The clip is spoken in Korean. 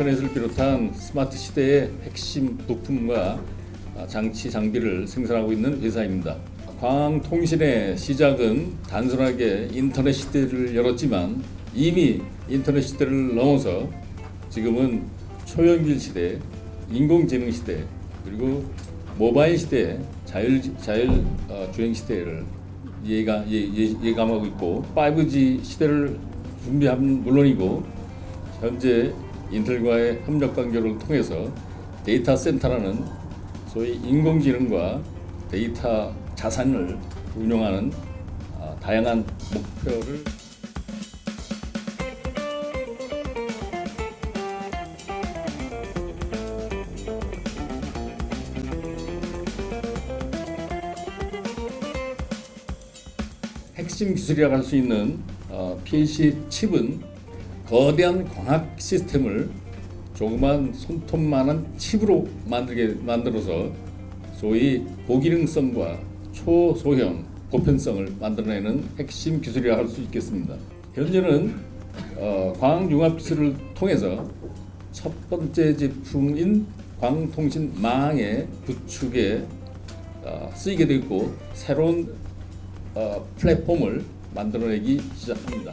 인터넷을 비롯한 스마트 시대의 핵심 부품과 아, 장치 장비를 생산하고 있는 회사입니다. 광통신의 시작은 단순하게 인터넷 시대를 열었지만 이미 인터넷 시대를 넘어서 지금은 초연길 시대, 인공지능 시대, 그리고 모바일 시대, 자율 자율 어, 주행 시대를 예가 예, 예, 예감하고 있고 5G 시대를 준비함 물론이고 현재 인텔과의 협력 관계를 통해서 데이터 센터라는 소위 인공지능과 데이터 자산을 운영하는 아, 다양한 목표를 핵심 기술이라고 할 수 있는 어, PLC 칩은 거대한 광학 시스템을 조그만 손톱만한 칩으로 만들게 만들어서 소위 고기능성과 초소형 보편성을 만들어내는 핵심 기술이라 할 수 있겠습니다. 현재는 어, 광융합 기술을 통해서 첫 번째 제품인 광통신망의 구축에 어, 쓰이게 되고 새로운 어, 플랫폼을 만들어내기 시작합니다.